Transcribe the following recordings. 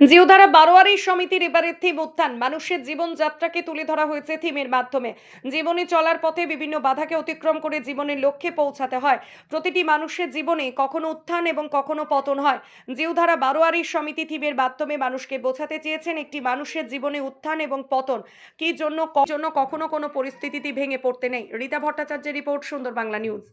জিওধারা বারোয়ারি সমিতির এবারের থিম উত্থান। মানুষের জীবনযাত্রাকে তুলে ধরা হয়েছে থিমের মাধ্যমে। জীবনে চলার পথে বিভিন্ন বাধাকে অতিক্রম করে জীবনের লক্ষ্যে পৌঁছাতে হয়। প্রতিটি মানুষের জীবনে কখনো উত্থান এবং কখনো পতন হয়। জিওধারা বারোয়ারি সমিতি থিমের মাধ্যমে মানুষকে বোঝাতে চেয়েছেন একটি মানুষের জীবনে উত্থান এবং পতন। কি জন্য জন্য কখনো কোনো পরিস্থিতিতে ভেঙে পড়তে নেই। রীতা ভট্টাচার্যের রিপোর্ট সুন্দর বাংলা নিউজ।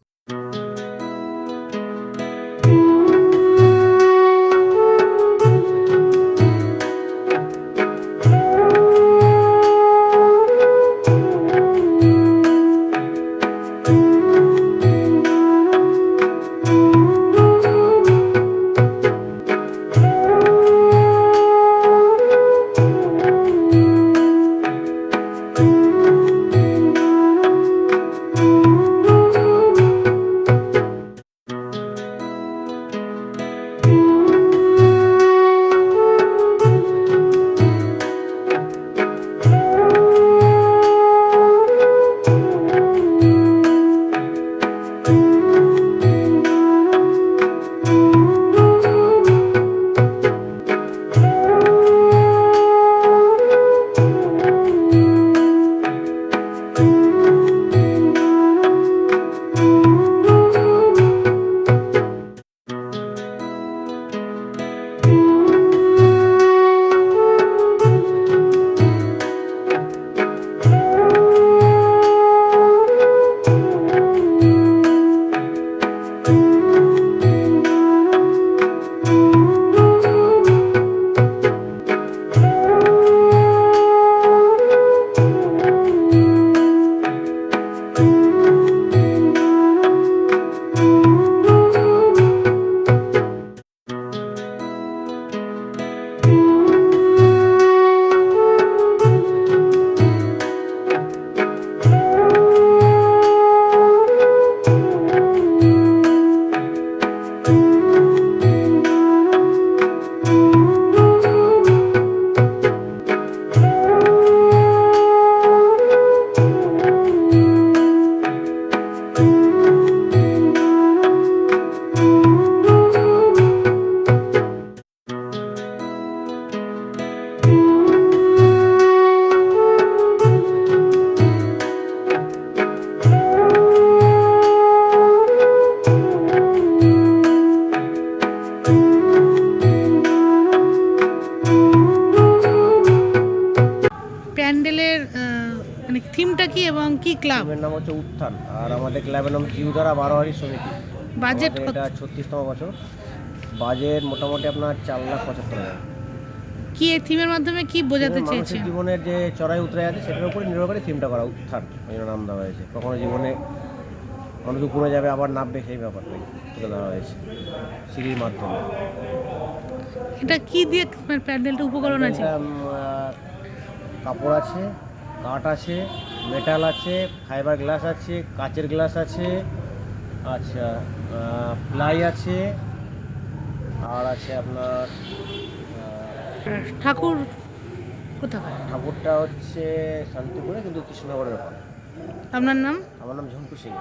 কি এবং কি ক্লাব ক্লাবের নাম হচ্ছে উত্থান। আর আমাদের ক্লাবের নাম জিউধারা বারোয়ারি সমিতি। বাজেট এটা ছত্রিশতম বছর। বাজেট মোটামুটি আপনার চার লাখ পঁচাত্তর হাজার। কি এই থিমের মাধ্যমে কি বোঝাতে চেয়েছে জীবনের যে চড়াই উতরাই আছে সেটার উপরে নির্ভর করে থিমটা করা উত্থান ওই জন্য নাম দেওয়া হয়েছে। কখনো জীবনে মানুষ উপরে যাবে আবার নামবে সেই ব্যাপারটাই তুলে দেওয়া হয়েছে সিঁড়ির মাধ্যমে। এটা কি দিয়ে মানে প্যান্ডেলটা উপকরণ আছে? কাপড় আছে কাঠ আছে মেটাল আছে ফাইবার গ্লাস আছে কাচের গ্লাস আছে আচ্ছা প্লাই আছে আর আছে আপনার ঠাকুর কোথাকার? ঠাকুরটা হচ্ছে শান্তিপুরে কিন্তু কৃষ্ণনগরের আপনার নাম? আমার নাম ঝুমকু সিং।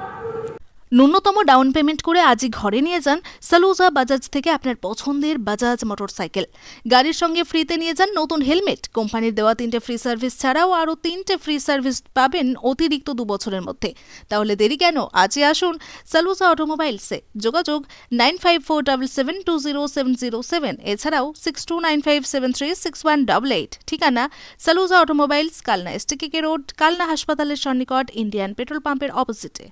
ন্যূনতম ডাউন পেমেন্ট করে আজই ঘরে নিয়ে যান সালুজা বাজাজ থেকে আপনার পছন্দের বাজাজ মোটরসাইকেল। গাড়ির সঙ্গে ফ্রিতে নিয়ে যান নতুন হেলমেট। কোম্পানির দেওয়া তিনটে ফ্রি সার্ভিস ছাড়াও আরও তিনটে ফ্রি সার্ভিস পাবেন অতিরিক্ত দু বছরের মধ্যে। তাহলে দেরি কেন? আজই আসুন সালুজা অটোমোবাইলসে। যোগাযোগ nine five four double seven two zero seven zero seven. এছাড়াও six two nine five seven three six one double eight. ঠিকানা Saluja automobiles, Kalna STK road, Kalna হাসপাতালের সন্নিকট, ইন্ডিয়ান পেট্রোল পাম্পের অপোজিটে।